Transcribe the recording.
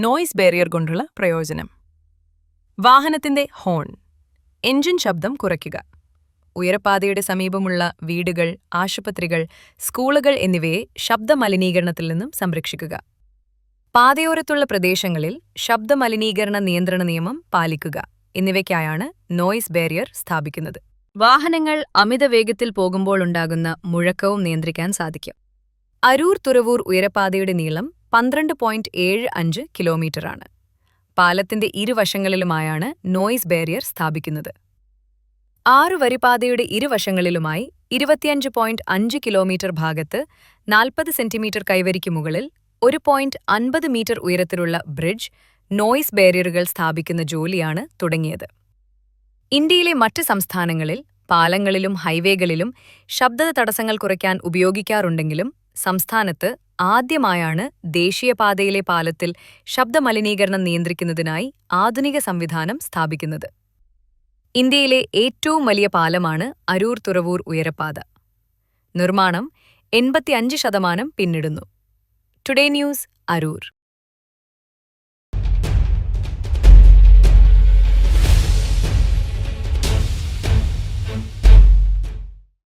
Noise barrier കൊണ്ടുള്ള പ്രയോജനം. വാഹനത്തിന്റെ ഹോൺ. എഞ്ചിൻ ശബ്ദം കുറയ്ക്കുക. ഉയരപാതയുടെ സമീപമുള്ള വീടുകൾ ആശുപത്രികൾ സ്കൂളുകൾ എന്നിവയെ ശബ്ദമലിനീകരണത്തിൽ നിന്നും സംരക്ഷിക്കുക. പാതയോരത്തുള്ള പ്രദേശങ്ങളിൽ ശബ്ദമലിനീകരണ നിയന്ത്രണ നിയമം പാലിക്കുക. എന്നിവയ്ക്കായാണ് നോയ്സ് ബാരിയർ സ്ഥാപിക്കുന്നത്. വാഹനങ്ങൾ അമിത വേഗത്തിൽ പോകുമ്പോൾ ഉണ്ടാകുന്ന മുഴക്കവും നിയന്ത്രിക്കാൻ സാധിക്കും. അരൂർ തുറവൂർ ഉയരപാതയുടെ നീളം പന്ത്രണ്ട് പോയിന്റ് ഏഴ് അഞ്ച് കിലോമീറ്ററാണ്. പാലത്തിന്റെ ഇരുവശങ്ങളിലുമായാണ് നോയ്സ് ബാരിയർ സ്ഥാപിക്കുന്നത്. ആറു വരിപാതയുടെ ഇരുവശങ്ങളിലുമായി ഇരുപത്തിയഞ്ച് പോയിന്റ് അഞ്ച് കിലോമീറ്റർ ഭാഗത്ത് നാൽപ്പത് സെന്റിമീറ്റർ കൈവരിക്ക് മുകളിൽ ഒരു പോയിന്റ് അൻപത് മീറ്റർ ഉയരത്തിലുള്ള ബ്രിഡ്ജ് നോയിസ് ബാരിയറുകൾ സ്ഥാപിക്കുന്ന ജോലിയാണ് തുടങ്ങിയത്. ഇന്ത്യയിലെ മറ്റ് സംസ്ഥാനങ്ങളിൽ പാലങ്ങളിലും ഹൈവേകളിലും ശബ്ദ തടസ്സങ്ങൾ കുറയ്ക്കാൻ ഉപയോഗിക്കാറുണ്ടെങ്കിലും സംസ്ഥാനത്ത് ആദ്യമായാണ് ദേശീയപാതയിലെ പാലത്തിൽ ശബ്ദമലിനീകരണം നിയന്ത്രിക്കുന്നതിനായി ആധുനിക സംവിധാനം സ്ഥാപിക്കുന്നത്. ഇന്ത്യയിലെ ഏറ്റവും വലിയ പാലമാണ് അരൂർ തുറവൂർ ഉയരപ്പാത. നിർമ്മാണം എൺപത്തിയഞ്ച് ശതമാനം പിന്നിടുന്നു. Today news Aroor.